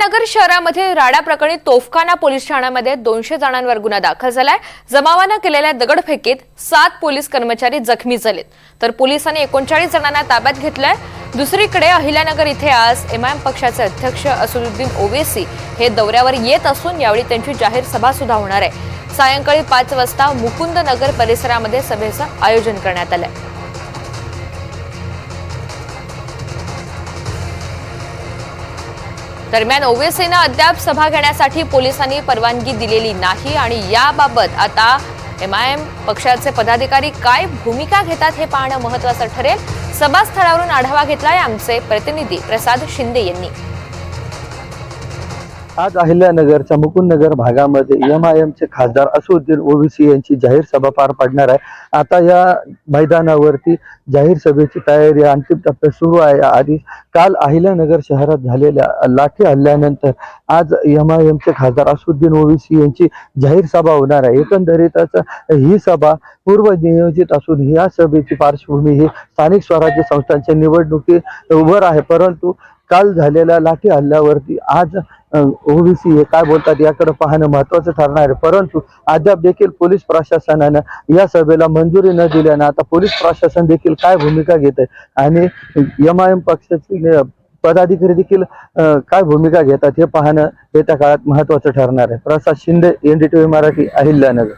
नगर शहरामध्ये राडा प्रकरणी तोफखाना पोलीस ठाण्यामध्ये दोनशे जणांवर गुन्हा दाखल झालाय. जमावानं केलेल्या दगडफेकीत सात पोलीस कर्मचारी जखमी झालेत. तर पोलिसांनी एकोणचाळीस जणांना ताब्यात घेतलंय. दुसरीकडे अहिल्यानगर इथे आज एमआयएम पक्षाचे अध्यक्ष असदुद्दीन ओवेसी हे दौऱ्यावर येत असून यावेळी त्यांची जाहीर सभा सुद्धा होणार आहे. सायंकाळी पाच वाजता मुकुंदनगर परिसरामध्ये सभेचं आयोजन करण्यात आलंय. दरम्यान ओवेसीनं अद्याप सभा घेण्यासाठी पोलिसांनी परवानगी दिलेली नाही आणि याबाबत आता एम आय एम पक्षाचे पदाधिकारी काय भूमिका घेतात हे पाहणं महत्वाचं ठरेल. सभास्थळावरून आढावा घेतलाय आमचे प्रतिनिधी प्रसाद शिंदे यांनी. आज अहिल्यानगरच्या मुकुंदनगर भागामध्ये एम आय एमचे खासदार असुद्दीन ओवीसी यांची जाहीर सभा पार पाडणार आहे. आता या मैदानावरती जाहीर सभेची तयारी अंतिम टप्प्यात सुरू आहे. आणि काल अहिल्यानगर शहरात झालेल्या लाठी हल्ल्यानंतर आज एम आय एमचे खासदार असुद्दीन ओवीसी यांची जाहीर सभा होणार आहे. एकंदरीतच ही सभा पूर्व नियोजित असून या सभेची पार्श्वभूमी ही स्थानिक स्वराज्य संस्थांच्या निवडणुकीवर आहे परंतु काल झालेल्या लाठी हल्ल्यावरती आज ओबीसी हे काय बोलतात याकडे पाहणं महत्वाचं ठरणार आहे. परंतु अद्याप देखील पोलीस प्रशासनानं या सभेला मंजुरी न दिल्यानं आता पोलीस प्रशासन देखील काय भूमिका घेत आहे? आणि एम आय एम पक्षाचे पदाधिकारी देखील काय भूमिका घेतात हे पाहणं येत्या काळात महत्वाचं ठरणार आहे. प्रसाद शिंदे एनडीटीव्ही मराठी अहिल्यानगर.